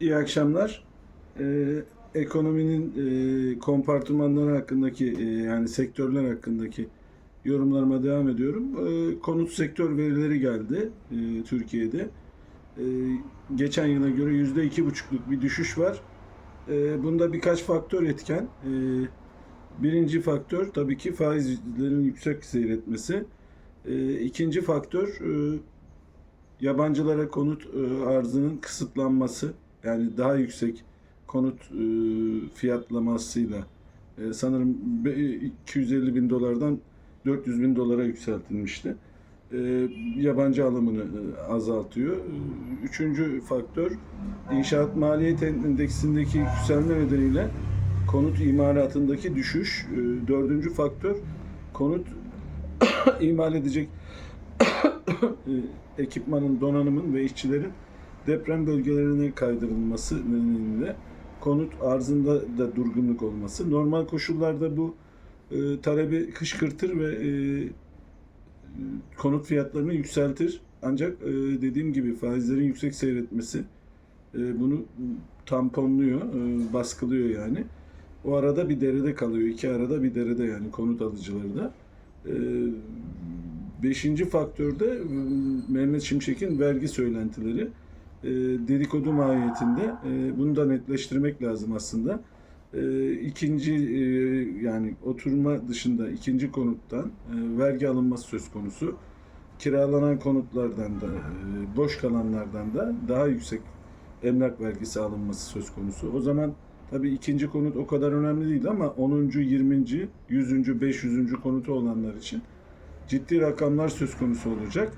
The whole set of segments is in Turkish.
İyi akşamlar. Ee, ekonominin e, kompartımanları hakkındaki e, yani sektörler hakkındaki yorumlarıma devam ediyorum. Ee, konut sektör verileri geldi e, Türkiye'de. Ee, geçen yıla göre yüzde iki buçukluk bir düşüş var. Ee, bunda birkaç faktör etken. Ee, birinci faktör tabii ki faizlerin yüksek seyretmesi. Ee, ikinci faktör e, yabancılara konut e, arzının kısıtlanması yani daha yüksek konut e, fiyatlamasıyla e, sanırım be- 250 bin dolardan 400 bin dolara yükseltilmişti. E, yabancı alımını azaltıyor. Üçüncü faktör inşaat maliyet endeksindeki yükselme nedeniyle konut imalatındaki düşüş. Dördüncü faktör konut imal edecek ekipmanın, donanımın ve işçilerin deprem bölgelerine kaydırılması nedeniyle konut arzında da durgunluk olması. Normal koşullarda bu e, talebi kışkırtır ve e, konut fiyatlarını yükseltir. Ancak e, dediğim gibi faizlerin yüksek seyretmesi e, bunu tamponluyor, e, baskılıyor yani. O arada bir derede kalıyor. iki arada bir derede yani konut alıcıları da. E, beşinci faktörde e, Mehmet Şimşek'in vergi söylentileri e, dedikodu mahiyetinde. E, bunu da netleştirmek lazım aslında. E, ikinci e, yani oturma dışında ikinci konuttan vergi alınması söz konusu. Kiralanan konutlardan da boş kalanlardan da daha yüksek emlak vergisi alınması söz konusu. O zaman tabii ikinci konut o kadar önemli değil ama 10. 20. 100. 500. konutu olanlar için ciddi rakamlar söz konusu olacak.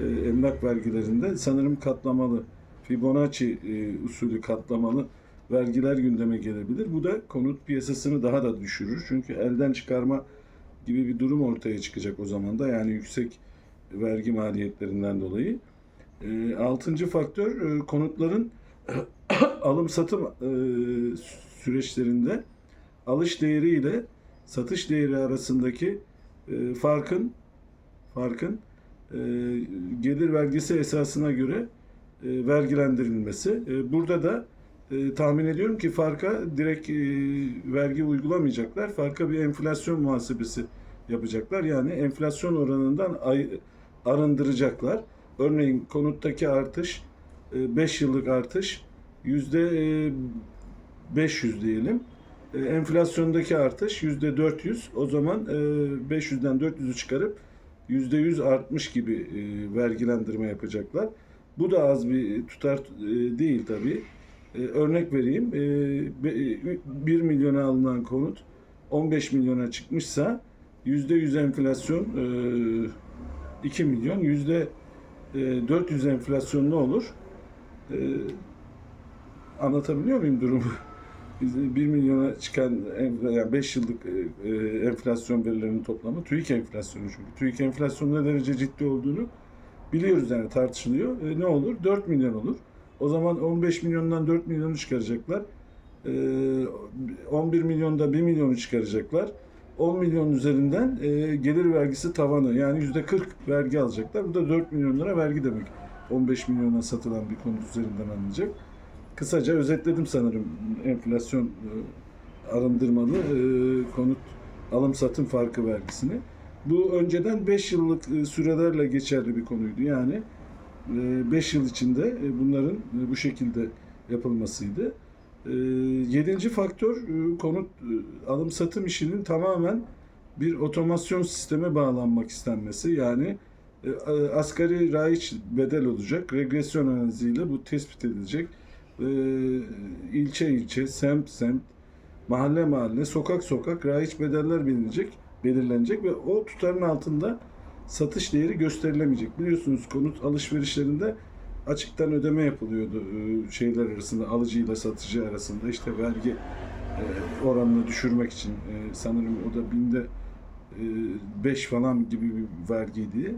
E, emlak vergilerinde sanırım katlamalı Fibonacci e, usulü katlamalı vergiler gündeme gelebilir. Bu da konut piyasasını daha da düşürür. Çünkü elden çıkarma gibi bir durum ortaya çıkacak o zaman da yani yüksek vergi maliyetlerinden dolayı. E, altıncı faktör konutların alım satım süreçlerinde alış değeri ile satış değeri arasındaki farkın farkın e, gelir vergisi esasına göre e, vergilendirilmesi. E, burada da tahmin ediyorum ki farka direkt vergi uygulamayacaklar. Farka bir enflasyon muhasebesi yapacaklar. Yani enflasyon oranından arındıracaklar. Örneğin konuttaki artış 5 yıllık artış yüzde e, 500 diyelim. Enflasyondaki artış yüzde 400. O zaman e, 500'den 400'ü çıkarıp 100 artmış gibi e, vergilendirme yapacaklar. Bu da az bir tutar e, değil tabii. E, Örnek vereyim. E, be- e, 1 milyona alınan konut 15 milyona çıkmışsa yüzde 100 enflasyon e, 2 milyon yüzde e, 400 enflasyon ne olur? E, Anlatabiliyor muyum durumu? Biz 1 milyona çıkan yani 5 yıllık e, e, enflasyon verilerinin toplamı TÜİK enflasyonu çünkü. TÜİK enflasyonun ne derece ciddi olduğunu biliyoruz yani tartışılıyor. E, ne olur? 4 milyon olur. O zaman 15 milyondan 4 milyonu çıkaracaklar. E, 11 milyonda 1 milyonu çıkaracaklar. 10 milyon üzerinden e, gelir vergisi tavanı yani %40 vergi alacaklar. Bu da 4 milyon lira vergi demek. 15 milyona satılan bir konut üzerinden alınacak. Kısaca özetledim sanırım enflasyon e, arındırmalı e, konut alım satım farkı vergisini. Bu önceden 5 yıllık e, sürelerle geçerli bir konuydu. Yani 5 yıl içinde bunların bu şekilde yapılmasıydı. Yedinci faktör konut alım satım işinin tamamen bir otomasyon sisteme bağlanmak istenmesi. Yani asgari raiç bedel olacak. Regresyon analiziyle bu tespit edilecek. E, ilçe ilçe, semt semt, mahalle mahalle, sokak sokak raiç bedeller belirlenecek, belirlenecek ve o tutarın altında satış değeri gösterilemeyecek. Biliyorsunuz konut alışverişlerinde açıktan ödeme yapılıyordu e, şeyler arasında, alıcıyla satıcı arasında. işte vergi e, oranını düşürmek için sanırım o da binde 5 falan gibi bir vergiydi.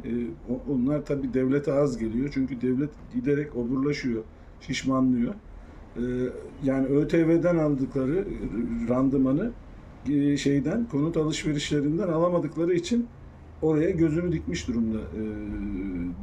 Onlar tabii devlete az geliyor. Çünkü devlet giderek oburlaşıyor, şişmanlıyor. E, Yani ÖTV'den aldıkları randımanı e, şeyden, konut alışverişlerinden alamadıkları için oraya gözünü dikmiş durumda e,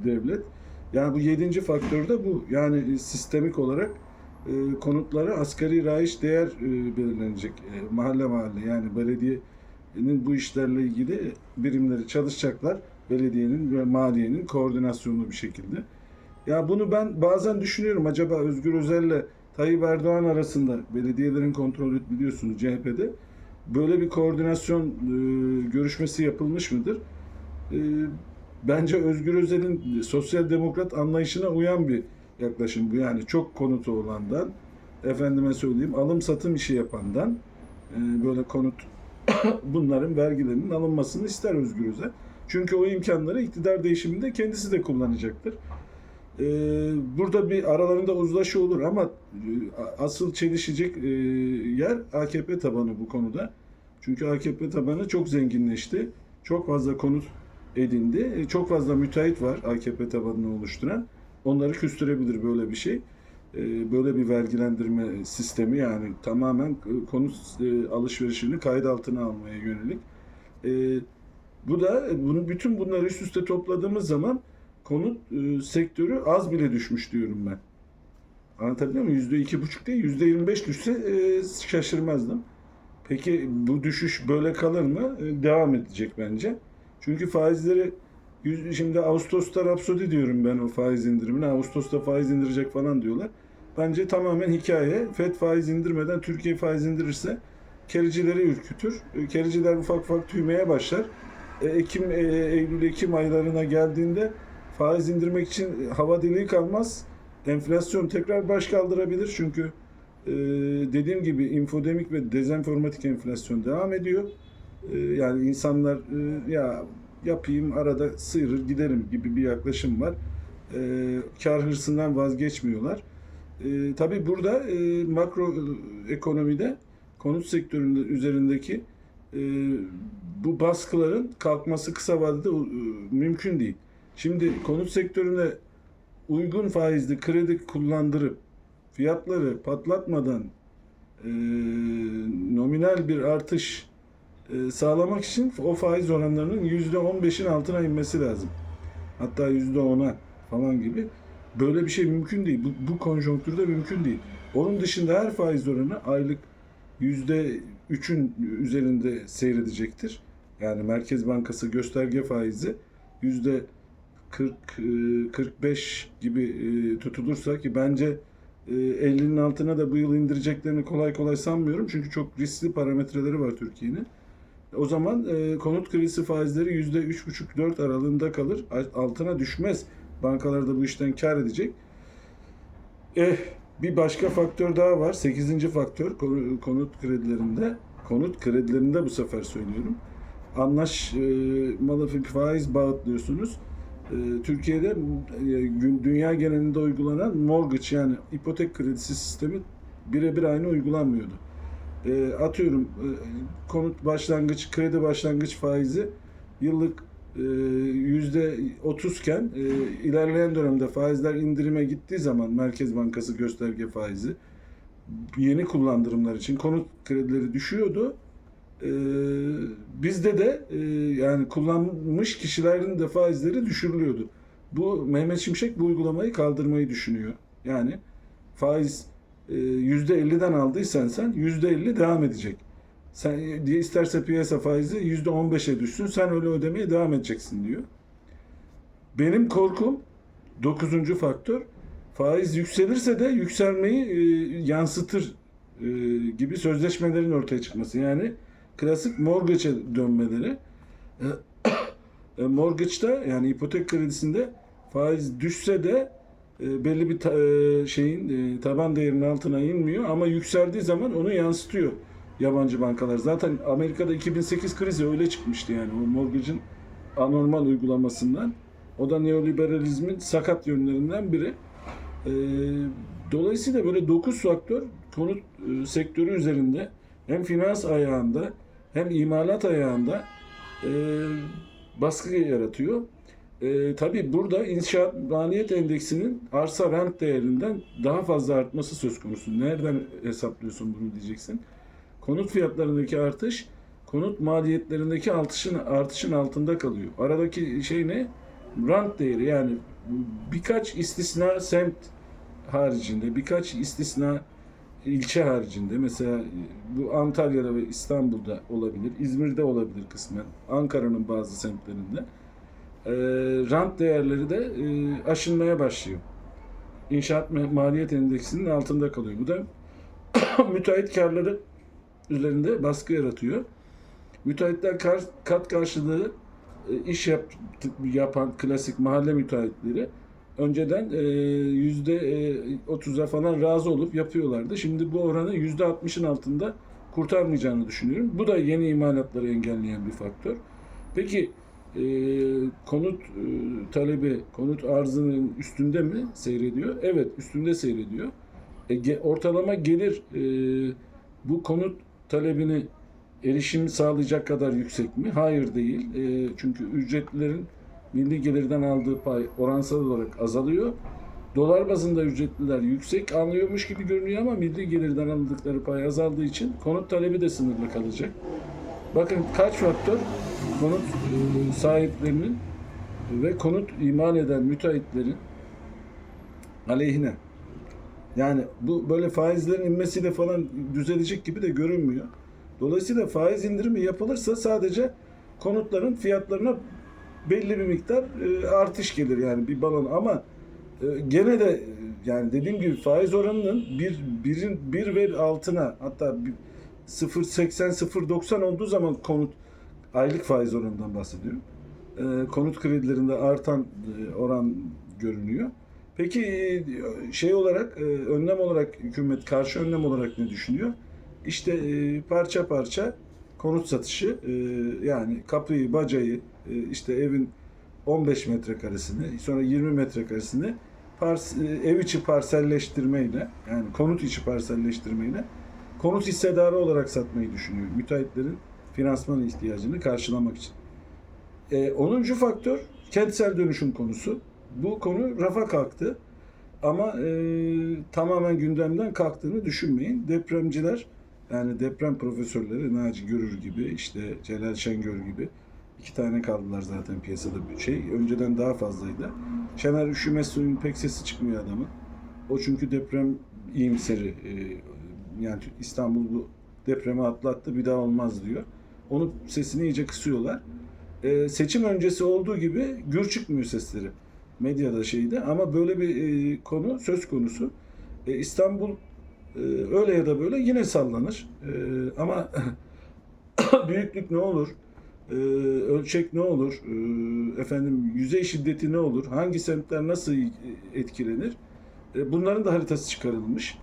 devlet. Yani bu yedinci faktör de bu. Yani sistemik olarak e, konutlara asgari rayiç değer e, belirlenecek. E, mahalle mahalle yani belediyenin bu işlerle ilgili birimleri çalışacaklar. Belediyenin ve maliyenin koordinasyonlu bir şekilde. Ya bunu ben bazen düşünüyorum acaba Özgür Özel'le Tayyip Erdoğan arasında belediyelerin kontrolü biliyorsunuz CHP'de böyle bir koordinasyon e, görüşmesi yapılmış mıdır? E, bence Özgür Özel'in sosyal demokrat anlayışına uyan bir yaklaşım bu. Yani çok konutu olandan, efendime söyleyeyim alım satım işi yapandan e, böyle konut bunların vergilerinin alınmasını ister Özgür Özel. Çünkü o imkanları iktidar değişiminde kendisi de kullanacaktır. E, burada bir aralarında uzlaşı olur ama e, asıl çelişecek e, yer AKP tabanı bu konuda. Çünkü AKP tabanı çok zenginleşti. Çok fazla konut edindi. E, Çok fazla müteahhit var AKP tabanını oluşturan. Onları küstürebilir böyle bir şey. E, Böyle bir vergilendirme sistemi yani tamamen e, konut e, alışverişini kayıt altına almaya yönelik. E, Bu da bunu bütün bunları üst üste topladığımız zaman konut e, sektörü az bile düşmüş diyorum ben. Anlatabiliyor muyum? Yüzde iki buçuk değil, yüzde yirmi beş düşse e, şaşırmazdım. Peki bu düşüş böyle kalır mı? E, Devam edecek bence. Çünkü faizleri şimdi Ağustos'ta rapsodi diyorum ben o faiz indirimine. Ağustos'ta faiz indirecek falan diyorlar. Bence tamamen hikaye. FED faiz indirmeden Türkiye faiz indirirse kericileri ürkütür. E, Kericiler ufak ufak tüymeye başlar. E, Ekim, e, Eylül, Ekim aylarına geldiğinde faiz indirmek için hava deliği kalmaz. Enflasyon tekrar baş kaldırabilir çünkü e, dediğim gibi infodemik ve dezenformatik enflasyon devam ediyor. E, yani insanlar e, ya yapayım arada sıyırır giderim gibi bir yaklaşım var. E, kar hırsından vazgeçmiyorlar. E, tabii burada e, makro e, ekonomide konut sektöründe üzerindeki e, bu baskıların kalkması kısa vadede e, mümkün değil. Şimdi konut sektörüne uygun faizli kredi kullandırıp fiyatları patlatmadan e, nominal bir artış e, sağlamak için o faiz oranlarının yüzde 15'in altına inmesi lazım. Hatta yüzde 10'a falan gibi. Böyle bir şey mümkün değil. Bu, bu konjonktürde mümkün değil. Onun dışında her faiz oranı aylık yüzde üçün üzerinde seyredecektir. Yani Merkez Bankası gösterge faizi yüzde 40 e, 45 gibi e, tutulursa ki bence e, 50'nin altına da bu yıl indireceklerini kolay kolay sanmıyorum. Çünkü çok riskli parametreleri var Türkiye'nin. O zaman e, konut kredisi faizleri yüzde üç buçuk dört aralığında kalır. Altına düşmez. Bankalar da bu işten kar edecek. Eh, bir başka faktör daha var. Sekizinci faktör konu- konut kredilerinde. Konut kredilerinde bu sefer söylüyorum. Anlaşmalı faiz bağıtlıyorsunuz. Ee, Türkiye'de e, dünya genelinde uygulanan mortgage yani ipotek kredisi sistemi birebir aynı uygulanmıyordu. Ee, atıyorum e, konut başlangıç, kredi başlangıç faizi yıllık e, yüzde 30 iken e, ilerleyen dönemde faizler indirime gittiği zaman Merkez Bankası gösterge faizi yeni kullandırımlar için konut kredileri düşüyordu. Ee, bizde de e, yani kullanmış kişilerin de faizleri düşürülüyordu. Bu Mehmet Şimşek bu uygulamayı kaldırmayı düşünüyor. Yani faiz e, yüzde 50'den aldıysan sen yüzde 50 devam edecek. Sen e, diye isterse piyasa faizi yüzde 15'e düşsün sen öyle ödemeye devam edeceksin diyor. Benim korkum dokuzuncu faktör faiz yükselirse de yükselmeyi e, yansıtır e, gibi sözleşmelerin ortaya çıkması. Yani klasik mortgage'e dönmeleri. E, mortgage'da yani ipotek kredisinde faiz düşse de e, belli bir ta- e, şeyin e, taban değerinin altına inmiyor ama yükseldiği zaman onu yansıtıyor yabancı bankalar. Zaten Amerika'da 2008 krizi öyle çıkmıştı yani o mortgage'ın anormal uygulamasından. O da neoliberalizmin sakat yönlerinden biri. E, dolayısıyla böyle 9 faktör konut e, sektörü üzerinde hem finans ayağında hem imalat ayağında e, baskı yaratıyor. E, tabii burada inşaat maliyet endeksinin arsa rent değerinden daha fazla artması söz konusu. Nereden hesaplıyorsun bunu diyeceksin. Konut fiyatlarındaki artış konut maliyetlerindeki artışın artışın altında kalıyor. Aradaki şey ne? Rant değeri yani birkaç istisna semt haricinde birkaç istisna ilçe haricinde mesela bu Antalya'da ve İstanbul'da olabilir, İzmir'de olabilir kısmen, Ankara'nın bazı semtlerinde e, rant değerleri de e, aşınmaya başlıyor. İnşaat ma- maliyet endeksinin altında kalıyor. Bu da müteahhit karları üzerinde baskı yaratıyor. Müteahhitler kar- kat karşılığı e, iş yap, yapan klasik mahalle müteahhitleri önceden e, yüzde e, 30'a falan razı olup yapıyorlardı. Şimdi bu oranı yüzde 60'ın altında kurtarmayacağını düşünüyorum. Bu da yeni imalatları engelleyen bir faktör. Peki e, konut e, talebi, konut arzının üstünde mi seyrediyor? Evet, üstünde seyrediyor. E, ge- ortalama gelir e, bu konut talebini erişim sağlayacak kadar yüksek mi? Hayır değil. E, çünkü ücretlilerin milli gelirden aldığı pay oransal olarak azalıyor. Dolar bazında ücretliler yüksek alıyormuş gibi görünüyor ama milli gelirden aldıkları pay azaldığı için konut talebi de sınırlı kalacak. Bakın kaç faktör konut e, sahiplerinin ve konut imal eden müteahhitlerin aleyhine. Yani bu böyle faizlerin inmesiyle falan düzelecek gibi de görünmüyor. Dolayısıyla faiz indirimi yapılırsa sadece konutların fiyatlarına belli bir miktar e, artış gelir yani bir balon ama e, gene de e, yani dediğim gibi faiz oranının bir birin bir ve altına hatta bir 0.80 0.90 olduğu zaman konut aylık faiz oranından bahsediyorum. Konut kredilerinde artan oran görünüyor. Peki şey olarak önlem olarak hükümet karşı önlem olarak ne düşünüyor? İşte parça parça konut satışı e, yani kapıyı, bacayı, e, işte evin 15 metrekaresini, sonra 20 metrekaresini pars, e, ev içi parselleştirmeyle yani konut içi parselleştirmeyle konut hissedarı olarak satmayı düşünüyor. Müteahhitlerin finansman ihtiyacını karşılamak için. E, 10. faktör kentsel dönüşüm konusu. Bu konu rafa kalktı. Ama e, tamamen gündemden kalktığını düşünmeyin. Depremciler yani deprem profesörleri Naci Görür gibi işte Celal Şengör gibi iki tane kaldılar zaten piyasada bir şey. Önceden daha fazlaydı. Şener üşüme suyun pek sesi çıkmıyor adamın. O çünkü deprem iyimseri. e, yani İstanbul bu depremi atlattı bir daha olmaz diyor. Onu sesini iyice kısıyorlar. E, seçim öncesi olduğu gibi gür çıkmıyor sesleri medyada şeyde ama böyle bir e, konu söz konusu. İstanbul öyle ya da böyle yine sallanır. E, ama büyüklük ne olur? E, ölçek ne olur? Efendim yüzey şiddeti ne olur? Hangi semtler nasıl etkilenir? Bunların da haritası çıkarılmış.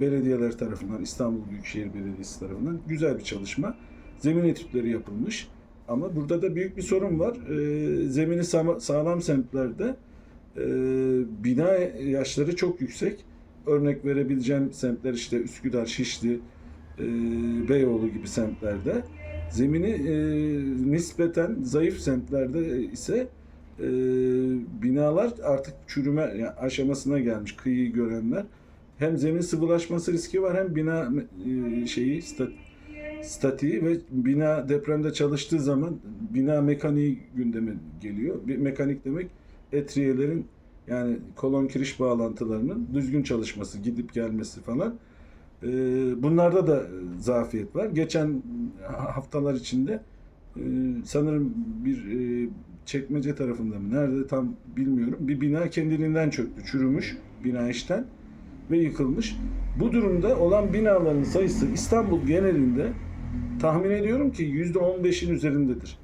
Belediyeler tarafından, İstanbul Büyükşehir Belediyesi tarafından güzel bir çalışma. Zemin etütleri yapılmış. Ama burada da büyük bir sorun var. Zemini sa- sağlam semtlerde e, bina yaşları çok yüksek. Örnek verebileceğim semtler işte Üsküdar, Şişli, e, Beyoğlu gibi semtlerde. Zemini e, nispeten zayıf semtlerde ise e, binalar artık çürüme yani aşamasına gelmiş kıyıyı görenler. Hem zemin sıvılaşması riski var hem bina e, şeyi stat, statiği ve bina depremde çalıştığı zaman bina mekaniği gündeme geliyor. Bir mekanik demek etriyelerin yani kolon kiriş bağlantılarının düzgün çalışması, gidip gelmesi falan. Ee, bunlarda da zafiyet var. Geçen haftalar içinde e, sanırım bir e, çekmece tarafında mı nerede tam bilmiyorum. Bir bina kendiliğinden çöktü, çürümüş bina işten ve yıkılmış. Bu durumda olan binaların sayısı İstanbul genelinde tahmin ediyorum ki %15'in üzerindedir.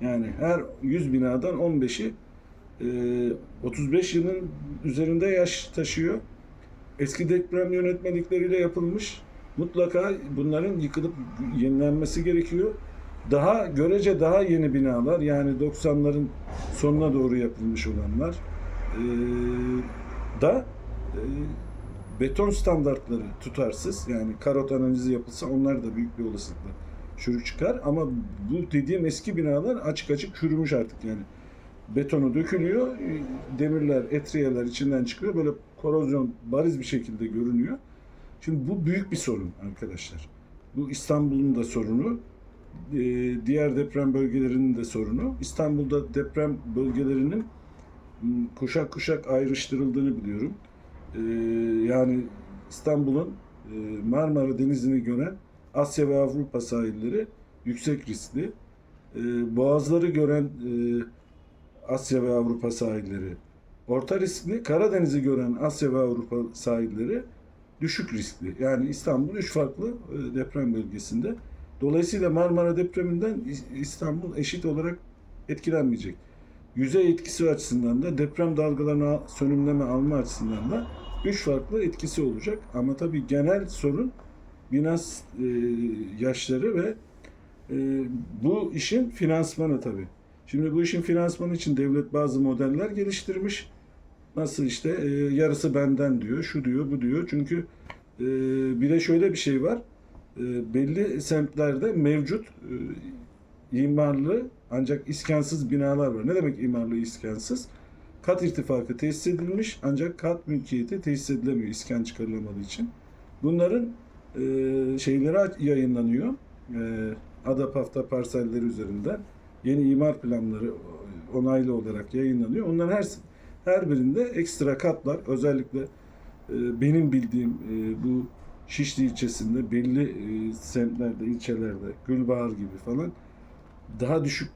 Yani her 100 binadan 15'i e, 35 yılın üzerinde yaş taşıyor. Eski deprem yönetmelikleriyle yapılmış. Mutlaka bunların yıkılıp yenilenmesi gerekiyor. Daha görece daha yeni binalar yani 90'ların sonuna doğru yapılmış olanlar e, da e, beton standartları tutarsız yani karot analizi yapılsa onlar da büyük bir olasılıkla çürük çıkar ama bu dediğim eski binalar açık açık çürümüş artık yani betonu dökülüyor demirler etriyeler içinden çıkıyor böyle korozyon bariz bir şekilde görünüyor. Şimdi bu büyük bir sorun arkadaşlar. Bu İstanbul'un da sorunu, e, diğer deprem bölgelerinin de sorunu. İstanbul'da deprem bölgelerinin m, kuşak kuşak ayrıştırıldığını biliyorum. Ee, yani İstanbul'un e, Marmara Denizi'ni gören Asya ve Avrupa sahilleri yüksek riskli. Boğazları gören e, Asya ve Avrupa sahilleri orta riskli. Karadeniz'i gören Asya ve Avrupa sahilleri düşük riskli. Yani İstanbul üç farklı e, deprem bölgesinde. Dolayısıyla Marmara depreminden İstanbul eşit olarak etkilenmeyecek. Yüzey etkisi açısından da deprem dalgalarını al- sönümleme alma açısından da üç farklı etkisi olacak. Ama tabii genel sorun bina e, yaşları ve e, bu işin finansmanı tabii. Şimdi bu işin finansmanı için devlet bazı modeller geliştirmiş. Nasıl işte e, yarısı benden diyor, şu diyor, bu diyor. Çünkü e, bir de şöyle bir şey var. E, belli semtlerde mevcut e, imarlı ancak iskansız binalar var. Ne demek imarlı iskansız? Kat irtifakı tesis edilmiş ancak kat mülkiyeti tesis edilemiyor iskan çıkarılamadığı için. Bunların e, şeyleri yayınlanıyor. E, Adapafta parselleri üzerinden yeni imar planları onaylı olarak yayınlanıyor. Onların her her birinde ekstra katlar özellikle e, benim bildiğim e, bu Şişli ilçesinde belli e, semtlerde, ilçelerde Gülbahar gibi falan daha düşük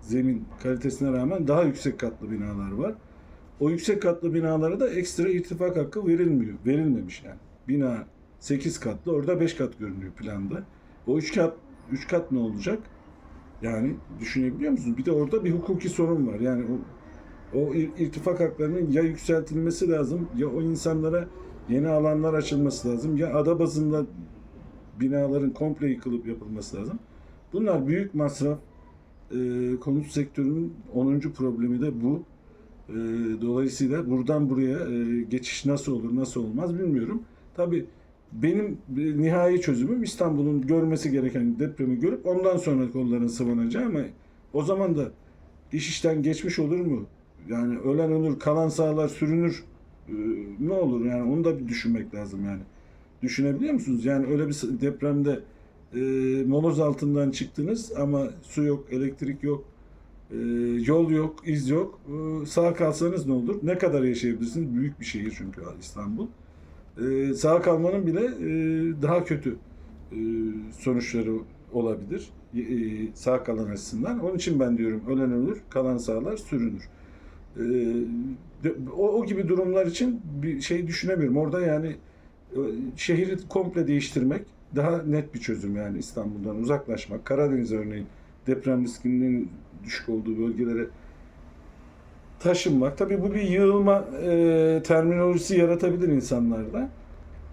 zemin kalitesine rağmen daha yüksek katlı binalar var. O yüksek katlı binalara da ekstra irtifak hakkı verilmiyor. Verilmemiş yani. Bina 8 katlı, orada 5 kat görünüyor planda. O 3 kat 3 kat ne olacak? Yani düşünebiliyor musunuz? Bir de orada bir hukuki sorun var. Yani o o ir- irtifak haklarının ya yükseltilmesi lazım ya o insanlara yeni alanlar açılması lazım ya ada bazında binaların komple yıkılıp yapılması lazım. Bunlar büyük masraf. Ee, konut sektörünün 10. problemi de bu. Ee, dolayısıyla buradan buraya e, geçiş nasıl olur, nasıl olmaz bilmiyorum. Tabii benim e, nihai çözümüm İstanbul'un görmesi gereken depremi görüp ondan sonra kolların sıvanacağı ama o zaman da iş işten geçmiş olur mu? Yani ölen ölür, kalan sağlar sürünür. Ee, ne olur yani onu da bir düşünmek lazım yani. Düşünebiliyor musunuz? Yani öyle bir depremde e, moloz altından çıktınız ama su yok, elektrik yok, e, yol yok, iz yok. E, sağ kalsanız ne olur? Ne kadar yaşayabilirsiniz? Büyük bir şehir çünkü İstanbul. E, sağ kalmanın bile e, daha kötü e, sonuçları olabilir. Sağ kalan açısından. Onun için ben diyorum ölen ölür, kalan sağlar sürünür. O, o gibi durumlar için bir şey düşünemiyorum. Orada yani e, şehri komple değiştirmek daha net bir çözüm yani İstanbul'dan uzaklaşmak. Karadeniz örneğin deprem riskinin düşük olduğu bölgelere taşınmak. Tabii bu bir yığılma e, terminolojisi yaratabilir insanlarda.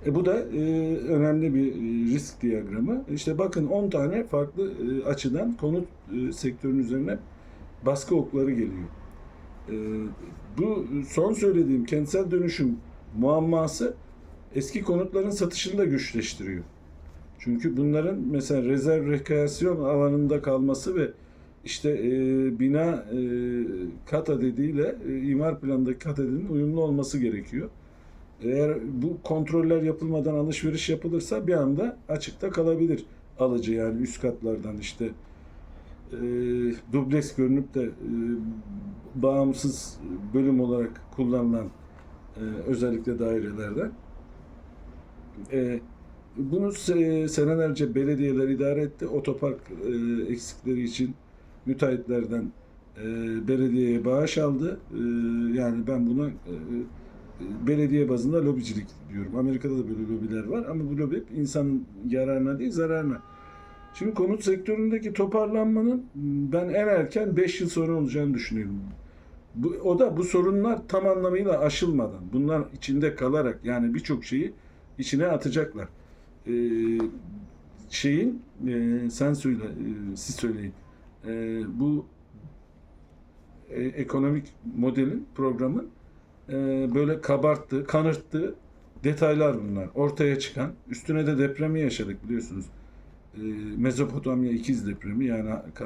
E, bu da e, önemli bir e, risk diyagramı. İşte bakın 10 tane farklı e, açıdan konut e, sektörünün üzerine baskı okları geliyor. E, bu son söylediğim kentsel dönüşüm muamması eski konutların satışını da güçleştiriyor. Çünkü bunların mesela rezerv rekreasyon alanında kalması ve işte e, bina e, kat adediyle e, imar planındaki kat adedinin uyumlu olması gerekiyor. Eğer bu kontroller yapılmadan alışveriş yapılırsa bir anda açıkta kalabilir alıcı yani üst katlardan işte e, dubleks görünüp de e, bağımsız bölüm olarak kullanılan e, özellikle dairelerden. E, bunu se- senelerce belediyeler idare etti. Otopark e, eksikleri için müteahhitlerden e, belediyeye bağış aldı. E, yani ben buna e, e, belediye bazında lobicilik diyorum. Amerika'da da böyle lobiler var ama bu lobi hep insanın yararına değil zararına. Şimdi konut sektöründeki toparlanmanın ben en erken 5 yıl sonra olacağını düşünüyorum. Bu, o da bu sorunlar tam anlamıyla aşılmadan, bunlar içinde kalarak yani birçok şeyi içine atacaklar. Ee, şeyin, e, sen söyle, e, siz söyleyin. E, bu e, ekonomik modelin, programın e, böyle kabarttığı, kanırttığı detaylar bunlar. Ortaya çıkan, üstüne de depremi yaşadık biliyorsunuz. E, Mezopotamya ikiz depremi yani e,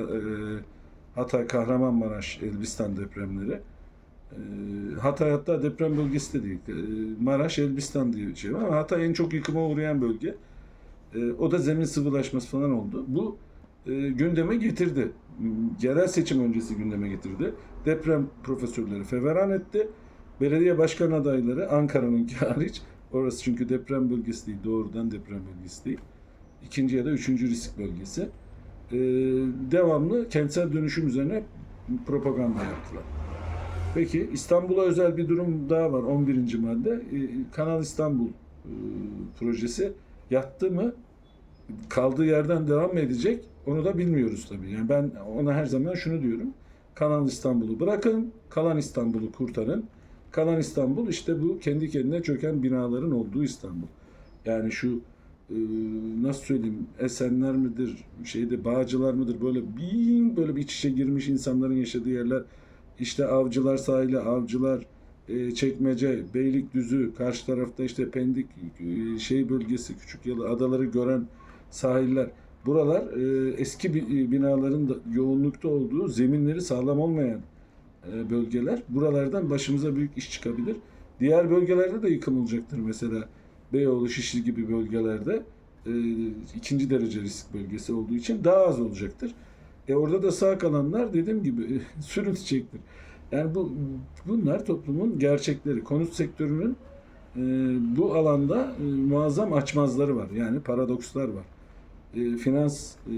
Hatay, Kahramanmaraş, Elbistan depremleri. E, Hatay hatta deprem bölgesi de değil. Maraş, Elbistan diye bir şey var ama Hatay en çok yıkıma uğrayan bölge. O da zemin sıvılaşması falan oldu. Bu e, gündeme getirdi. Yerel seçim öncesi gündeme getirdi. Deprem profesörleri feveran etti. Belediye başkan adayları Ankara'nınki hariç. Orası çünkü deprem bölgesi değil. Doğrudan deprem bölgesi değil. İkinci ya da üçüncü risk bölgesi. Ee, devamlı kentsel dönüşüm üzerine propaganda yaptılar. Peki İstanbul'a özel bir durum daha var 11. madde. Ee, Kanal İstanbul e, projesi yattı mı kaldığı yerden devam mı edecek onu da bilmiyoruz tabii. Yani ben ona her zaman şunu diyorum. Kanal İstanbul'u bırakın, kalan İstanbul'u kurtarın. Kalan İstanbul işte bu kendi kendine çöken binaların olduğu İstanbul. Yani şu e, nasıl söyleyeyim Esenler midir, şeyde Bağcılar mıdır böyle bir böyle bir iç içe girmiş insanların yaşadığı yerler. İşte Avcılar sahili, Avcılar, e, Çekmece, Beylikdüzü, karşı tarafta işte Pendik e, şey bölgesi, Küçük Yalı adaları gören sahiller. Buralar e, eski bi- binaların da yoğunlukta olduğu, zeminleri sağlam olmayan e, bölgeler. Buralardan başımıza büyük iş çıkabilir. Diğer bölgelerde de yıkım olacaktır mesela. Beyoğlu, Şişli gibi bölgelerde e, ikinci derece risk bölgesi olduğu için daha az olacaktır. E orada da sağ kalanlar dediğim gibi sürüntecektir. Yani bu bunlar toplumun gerçekleri. Konut sektörünün e, bu alanda e, muazzam açmazları var. Yani paradokslar var. E, finans e,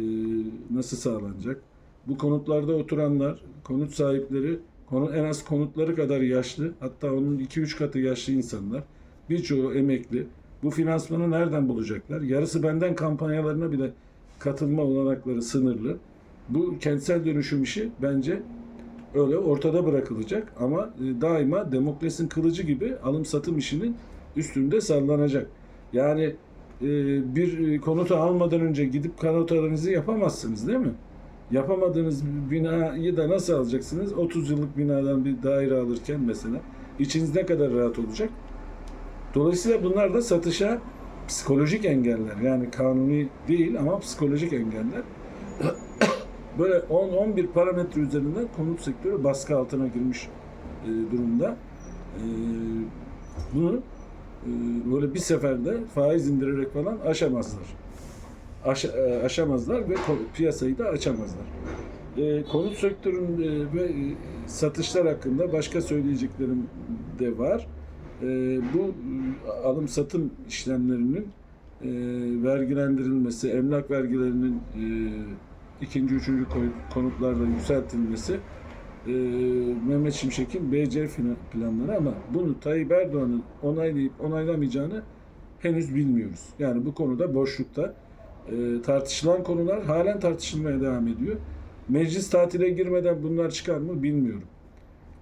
nasıl sağlanacak? Bu konutlarda oturanlar, konut sahipleri, konu, en az konutları kadar yaşlı, hatta onun 2-3 katı yaşlı insanlar. Birçoğu emekli. Bu finansmanı nereden bulacaklar? Yarısı benden kampanyalarına bile katılma olanakları sınırlı. Bu kentsel dönüşüm işi bence öyle ortada bırakılacak ama e, daima Demokles'in kılıcı gibi alım satım işinin üstünde sallanacak. Yani bir konutu almadan önce gidip konut analizi yapamazsınız değil mi? Yapamadığınız binayı da nasıl alacaksınız? 30 yıllık binadan bir daire alırken mesela içiniz ne kadar rahat olacak? Dolayısıyla bunlar da satışa psikolojik engeller. Yani kanuni değil ama psikolojik engeller. Böyle 10-11 parametre üzerinden konut sektörü baskı altına girmiş e, durumda. E, bunu e, böyle bir seferde faiz indirerek falan aşamazlar. Aş, e, aşamazlar ve piyasayı da açamazlar. E, konut sektörünün e, ve satışlar hakkında başka söyleyeceklerim de var. E, bu alım satım işlemlerinin e, vergilendirilmesi, emlak vergilerinin e, ikinci, üçüncü konutlarda yükseltilmesi e, Mehmet Şimşek'in BC planları ama bunu Tayyip Erdoğan'ın onaylayıp onaylamayacağını henüz bilmiyoruz. Yani bu konuda boşlukta e, tartışılan konular halen tartışılmaya devam ediyor. Meclis tatile girmeden bunlar çıkar mı bilmiyorum.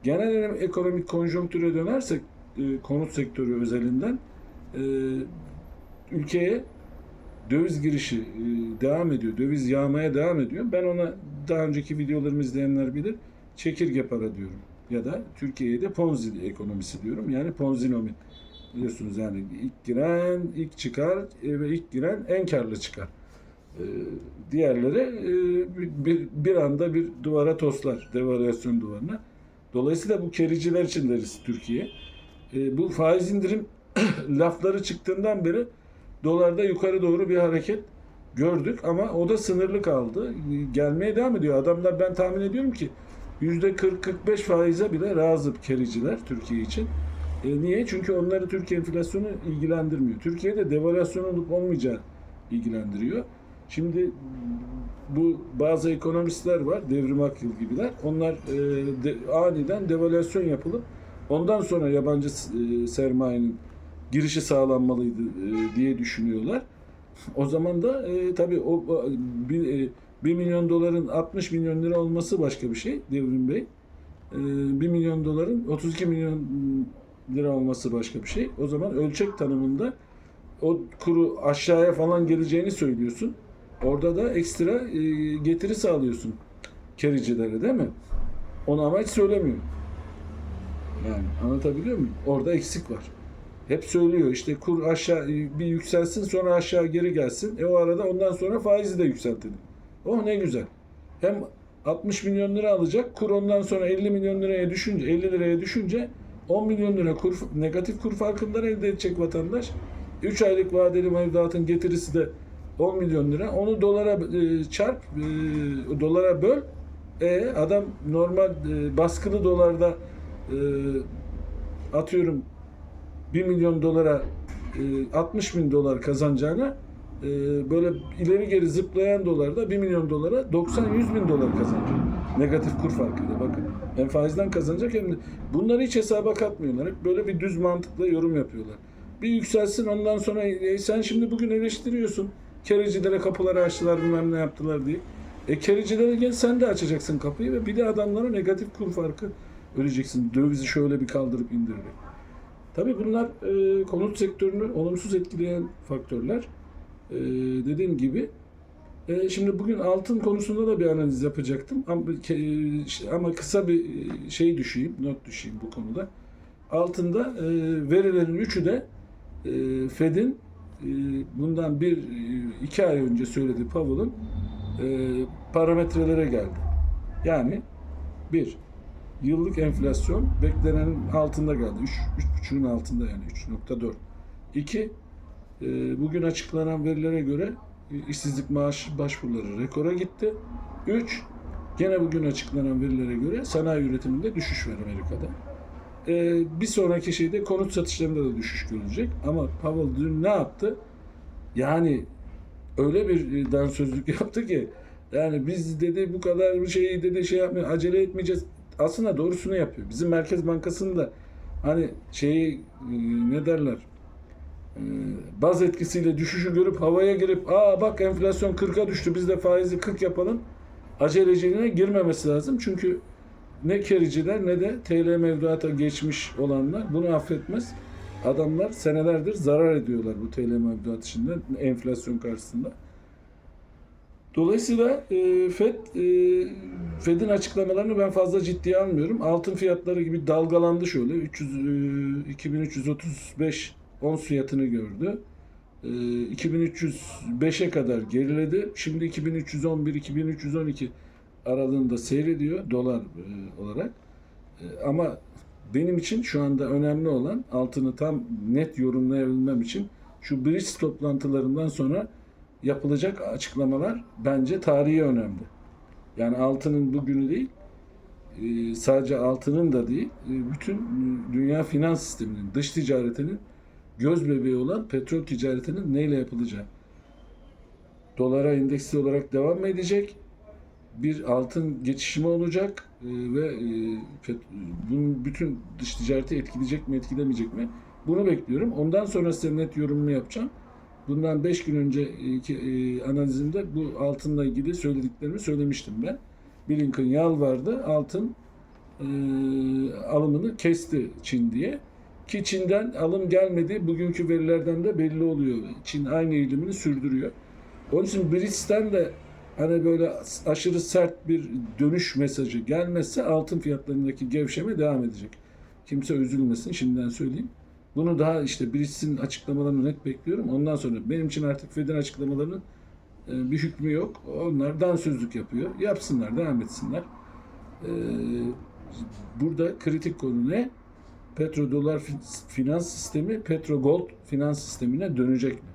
Genel ekonomik konjonktüre dönersek e, konut sektörü özelinden e, ülkeye döviz girişi e, devam ediyor. Döviz yağmaya devam ediyor. Ben ona daha önceki videolarımı izleyenler bilir. Çekirge para diyorum. Ya da Türkiye'ye de Ponzi ekonomisi diyorum. Yani Ponzinomi. Biliyorsunuz yani ilk giren ilk çıkar ve ilk giren en karlı çıkar. E, Diğerleri e, bir, anda bir duvara toslar. Devalüasyon duvarına. Dolayısıyla bu kericiler için de risk Türkiye. E, Bu faiz indirim lafları çıktığından beri dolarda yukarı doğru bir hareket gördük ama o da sınırlı kaldı. Gelmeye devam ediyor. Adamlar ben tahmin ediyorum ki %40-45 faize bile razı kericiler Türkiye için. E niye? Çünkü onları Türkiye enflasyonu ilgilendirmiyor. Türkiye'de devalüasyon olup olmayacağı ilgilendiriyor. Şimdi bu bazı ekonomistler var, Devrim Akyıl gibiler. Onlar e, de, aniden devalüasyon yapılıp ondan sonra yabancı e, sermayenin girişi sağlanmalıydı e, diye düşünüyorlar. O zaman da e, tabii o bir, e, 1 milyon doların 60 milyon lira olması başka bir şey Devrim Bey. E, 1 milyon doların 32 milyon lira olması başka bir şey. O zaman ölçek tanımında o kuru aşağıya falan geleceğini söylüyorsun. Orada da ekstra e, getiri sağlıyorsun kericilere değil mi? Onu ama hiç söylemiyor. Yani anlatabiliyor muyum? Orada eksik var. Hep söylüyor işte kur aşağı bir yükselsin sonra aşağı geri gelsin. E o arada ondan sonra faizi de yükseltelim. Oh ne güzel. Hem 60 milyon lira alacak kur ondan sonra 50 milyon liraya düşünce 50 liraya düşünce 10 milyon lira kur, negatif kur farkından elde edecek vatandaş. 3 aylık vadeli mevduatın getirisi de 10 milyon lira. Onu dolara e, çarp, e, dolara böl. E adam normal e, baskılı dolarda e, atıyorum 1 milyon dolara e, 60 bin dolar kazanacağına e, böyle ileri geri zıplayan dolarda 1 milyon dolara 90-100 bin dolar kazanacak. Negatif kur farkıyla bakın. Hem faizden kazanacak hem de bunları hiç hesaba katmıyorlar. Hep böyle bir düz mantıkla yorum yapıyorlar. Bir yükselsin ondan sonra e, sen şimdi bugün eleştiriyorsun. Kerecilere kapıları açtılar bilmem ne yaptılar diye. E kericilere gel sen de açacaksın kapıyı ve bir de adamlara negatif kur farkı ödeyeceksin. Dövizi şöyle bir kaldırıp indirerek. Tabii bunlar e, konut sektörünü olumsuz etkileyen faktörler. E, dediğim gibi. E, şimdi bugün altın konusunda da bir analiz yapacaktım. Ama, ama kısa bir şey düşeyim, not düşeyim bu konuda. Altında e, verilerin üçü de e, Fed'in e, bundan bir e, iki ay önce söylediği Powell'ın e, parametrelere geldi. Yani bir, yıllık enflasyon beklenenin altında geldi. 3, 3,5'ün altında yani 3.4. İki, e, bugün açıklanan verilere göre e, işsizlik maaş başvuruları rekora gitti. Üç, gene bugün açıklanan verilere göre sanayi üretiminde düşüş var Amerika'da. E, bir sonraki şeyde konut satışlarında da düşüş görülecek. Ama Powell dün ne yaptı? Yani öyle bir e, dansözlük yaptı ki yani biz dedi bu kadar bir şeyi dedi şey yapmıyor acele etmeyeceğiz. Aslında doğrusunu yapıyor. Bizim Merkez Bankası'nın da hani şeyi e, ne derler baz etkisiyle düşüşü görüp havaya girip aa bak enflasyon 40'a düştü biz de faizi 40 yapalım aceleciliğine girmemesi lazım. Çünkü ne kericiler ne de TL mevduata geçmiş olanlar bunu affetmez. Adamlar senelerdir zarar ediyorlar bu TL mevduat içinde enflasyon karşısında. Dolayısıyla e, Fed e, Fed'in açıklamalarını ben fazla ciddiye almıyorum. Altın fiyatları gibi dalgalandı şöyle. 300 e, 2335 ons fiyatını gördü. E, 2305'e kadar geriledi. Şimdi 2311 2312 aralığında seyrediyor dolar e, olarak. E, ama benim için şu anda önemli olan altını tam net yorumlayabilmem için şu BRICS toplantılarından sonra yapılacak açıklamalar bence tarihi önemli. Yani altının bugünü değil, e, sadece altının da değil, bütün dünya finans sisteminin, dış ticaretinin göz bebeği olan petrol ticaretinin neyle yapılacağı. Dolara endeksli olarak devam mı edecek? Bir altın geçişimi olacak e, ve e, bunun bütün dış ticareti etkileyecek mi, etkilemeyecek mi? Bunu bekliyorum. Ondan sonra size net yorumumu yapacağım. Bundan 5 gün önceki e, analizimde bu altınla ilgili söylediklerimi söylemiştim ben. Blinken yalvardı. Altın e, alımını kesti Çin diye. Ki Çin'den alım gelmedi. Bugünkü verilerden de belli oluyor. Çin aynı eğilimini sürdürüyor. Onun için BRICS'ten de hani böyle aşırı sert bir dönüş mesajı gelmezse altın fiyatlarındaki gevşeme devam edecek. Kimse üzülmesin şimdiden söyleyeyim. Bunu daha işte BRICS'in açıklamalarını net bekliyorum. Ondan sonra benim için artık Fed'in açıklamalarının e, bir hükmü yok. Onlar dansözlük yapıyor. Yapsınlar, devam etsinler. E, Burada kritik konu ne? Petrodolar fi- finans sistemi, petrogold finans sistemine dönecek mi?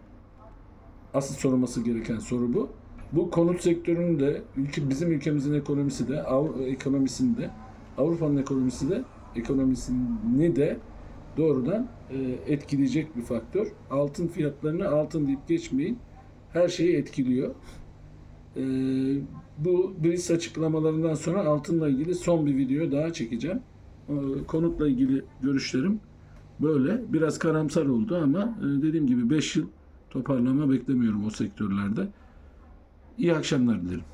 Asıl sorulması gereken soru bu. Bu konut sektörünün de, ülke, bizim ülkemizin ekonomisi de, Av- ekonomisinde, Avrupa'nın ekonomisi de, ekonomisini de doğrudan e, etkileyecek bir faktör. Altın fiyatlarını altın deyip geçmeyin. Her şeyi etkiliyor. E, bu BRICS açıklamalarından sonra altınla ilgili son bir video daha çekeceğim. E, konutla ilgili görüşlerim böyle. Biraz karamsar oldu ama e, dediğim gibi 5 yıl toparlama beklemiyorum o sektörlerde. İyi akşamlar dilerim.